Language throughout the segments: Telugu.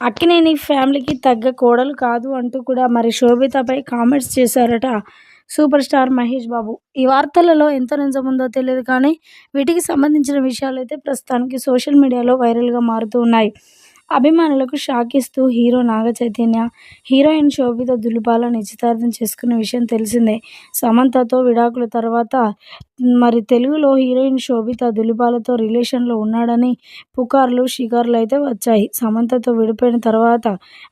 అక్కినేని ఫ్యామిలీకి తగ్గ కోడలు కాదు అంటూ కూడా మరి శోభితపై కామెంట్స్ చేశారట సూపర్ స్టార్ మహేష్ బాబు. ఈ వార్తలలో ఎంత నిజముందో తెలియదు కానీ వీటికి సంబంధించిన విషయాలు అయితే ప్రస్తుతానికి సోషల్ మీడియాలో వైరల్గా మారుతూ ఉన్నాయి. అభిమానులకు షాక్ ఇస్తూ హీరో నాగ చైతన్య హీరోయిన్ శోభిత దులిపాల నిశ్చితార్థం చేసుకున్న విషయం తెలిసిందే. సమంతతో విడాకుల తర్వాత మరి తెలుగులో హీరోయిన్ శోభిత దులిపాలతో రిలేషన్లో ఉన్నాడని పుకార్లు షికార్లు అయితే వచ్చాయి. సమంతతో విడిపోయిన తర్వాత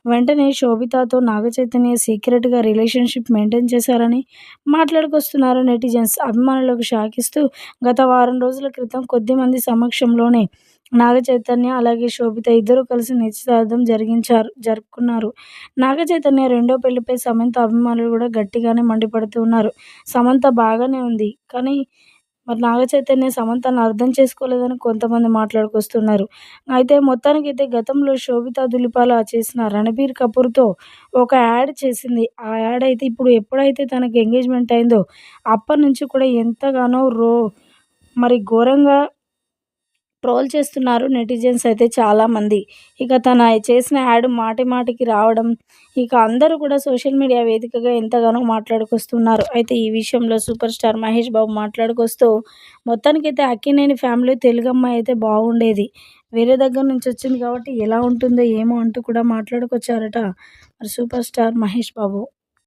వెంటనే శోభితతో నాగ చైతన్య సీక్రెట్గా రిలేషన్షిప్ మెయింటైన్ చేశారని మాట్లాడుకొస్తున్నారు నెటిజన్స్. అభిమానులకు షాకిస్తూ గత వారం రోజుల క్రితం కొద్దిమంది సమక్షంలోనే నాగ చైతన్య అలాగే శోభిత ఇద్దరు కలిసి నిశ్చితార్థం జరిగించారు జరుపుకున్నారు. నాగ చైతన్య రెండో పెళ్ళిపై సమంత అభిమానులు కూడా గట్టిగానే మండిపడుతూ ఉన్నారు. సమంత బాగానే ఉంది కానీ మరి నాగ చైతన్య సమంతను అర్థం చేసుకోలేదని కొంతమంది మాట్లాడుకొస్తున్నారు. అయితే మొత్తానికైతే గతంలో శోభిత దులిపాల చేసిన రణబీర్ కపూర్తో ఒక యాడ్ చేసింది. ఆ యాడ్ అయితే ఇప్పుడు ఎప్పుడైతే తనకు ఎంగేజ్మెంట్ అయిందో అప్పటి నుంచి కూడా ఎంతగానో రో మరి ఘోరంగా ట్రోల్ చేస్తున్నారు నెటిజన్స్ అయితే చాలామంది ఇక తన చేసిన యాడ్ మాటి మాటికి రావడం ఇక అందరూ కూడా సోషల్ మీడియా వేదికగా ఎంతగానో మాట్లాడుకొస్తున్నారు. అయితే ఈ విషయంలో సూపర్ స్టార్ మహేష్ బాబు మాట్లాడుకొస్తూ మొత్తానికైతే అక్కినేని ఫ్యామిలీ తెలుగమ్మ అయితే బాగుండేది. వేరే దగ్గర నుంచి వచ్చింది కాబట్టి ఎలా ఉంటుందో ఏమో అంటూ కూడా మాట్లాడుకొచ్చారట మరి సూపర్ స్టార్ మహేష్ బాబు.